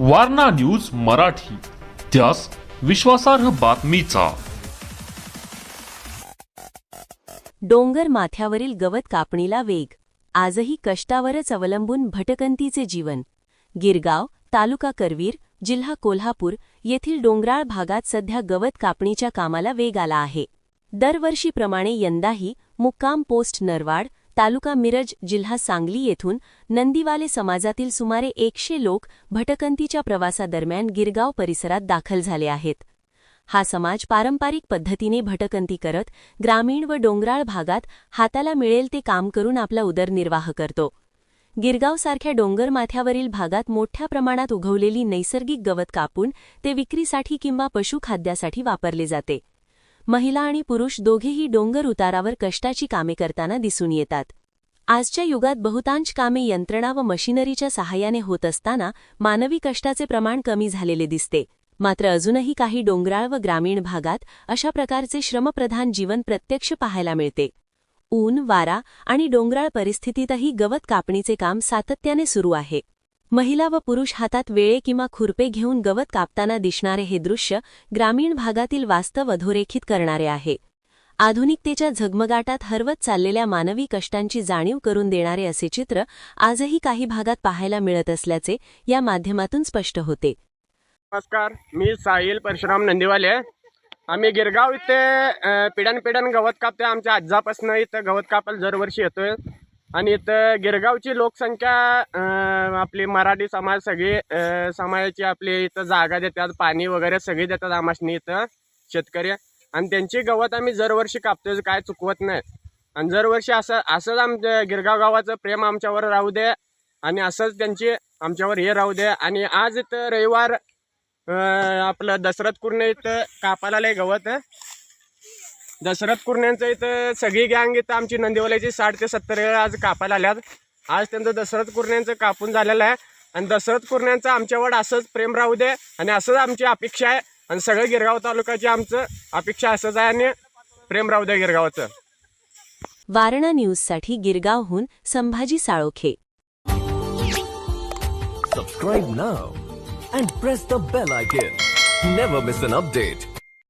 Warna news Marathi त्यास विश्वासार्ह बातमीचा. डोंगर माथ्यावरील गवत कापणीला वेग आजही कष्टावरच अवलंबून भटकंतीचे जीवन. गिरगाव तालुका करवीर जिल्हा कोल्हापूर येथील डोंगराळ भागात सध्या गवत कापणीच्या कामाला वेग आला आहे. दरवर्षीप्रमाणे यंदाही मुक्काम पोस्ट नरवाड तालुका मिरज जिल्हा सांगली येथून नंदीवाले समाजातील सुमारे एकशे लोक भटकंतीच्या प्रवासादरम्यान गिरगाव परिसरात दाखल झाले आहेत. हा समाज पारंपरिक पद्धतीने भटकंती करत ग्रामीण व डोंगराळ भागात हाताला मिळेल ते काम करून आपला उदरनिर्वाह करतो. गिरगावसारख्या डोंगरमाथ्यावरील भागात मोठ्या प्रमाणात उगवलेली नैसर्गिक गवत कापून ते विक्रीसाठी किंवा पशुखाद्यासाठी वापरले जाते. महिला आणि पुरुष दोघेही डोंगर उतारावर कष्टाची कामे करताना दिसून येतात. आजच्या युगात बहुतांश कामे यंत्रणा व मशिनरीच्या सहाय्याने होत असताना मानवी कष्टाचे प्रमाण कमी झालेले दिसते. मात्र अजूनही काही डोंगराळ व ग्रामीण भागात अशा प्रकारचे श्रमप्रधान जीवन प्रत्यक्ष पाहायला मिळते. ऊन वारा आणि डोंगराळ परिस्थितीतही गवत कापणीचे काम सातत्याने सुरू आहे. महिला व पुरुष हातात वेळे किंवा खुरपे घेऊन गवत कापताना दिसणारे हे दृश्य ग्रामीण भागातील वास्तव अधोरेखित करणारे आहे. आधुनिकतेच्या झगमगाटात हरवत चाललेल्या मानवी कष्टांची जाणीव करून देणारे असे चित्र आजही काही भागात पाहायला मिळत असल्याचे या माध्यमातून स्पष्ट होते. नमस्कार मी साहिल परशुराम नंदीवाले आम्ही गिरगाव इथे पिढ्यान पिढ्यान गवत कापते आमच्या आजापासून इथं गवत कापायला दरवर्षी येतोय. आणि इथं गिरगावची लोकसंख्या आपली मराठी समाज सगळी समाजाची आपली इथं जागा देतात पाणी वगैरे सगळी देतात आमाशनी इथं शेतकरी. आणि त्यांची गवत आम्ही दरवर्षी कापतोय काय चुकवत नाही. आणि दरवर्षी असं असंच आमच्या गिरगाव गावाचं प्रेम आमच्यावर राहू दे. आणि असंच त्यांची आमच्यावर हे राहू दे. आणि आज इथं रविवार आपलं दशरथ कुर्ण इथं कापायला लय गवत दशरथ कुर्ण्यांचं इथं सगळी गँग इथं आमची नंदीवाल्याची साठ ते सत्तर वेळा आज कापायला आल्यात. आज त्यांचं दशरथ कुर्ण्यांचं कापून झालेलं आहे. आणि दशरथ कुर्ण्यांचं आमच्यावर असंच प्रेम राहू दे आणि असंच आमची अपेक्षा आहे. आणि सगळं गिरगाव तालुक्याची आमचं अपेक्षा असंच आहे आणि प्रेम राहू दे गिरगावचं. वारणा न्यूजसाठी गिरगावहून Sambhaji Salokhe. Subscribe now and press the bell icon. Never miss an update.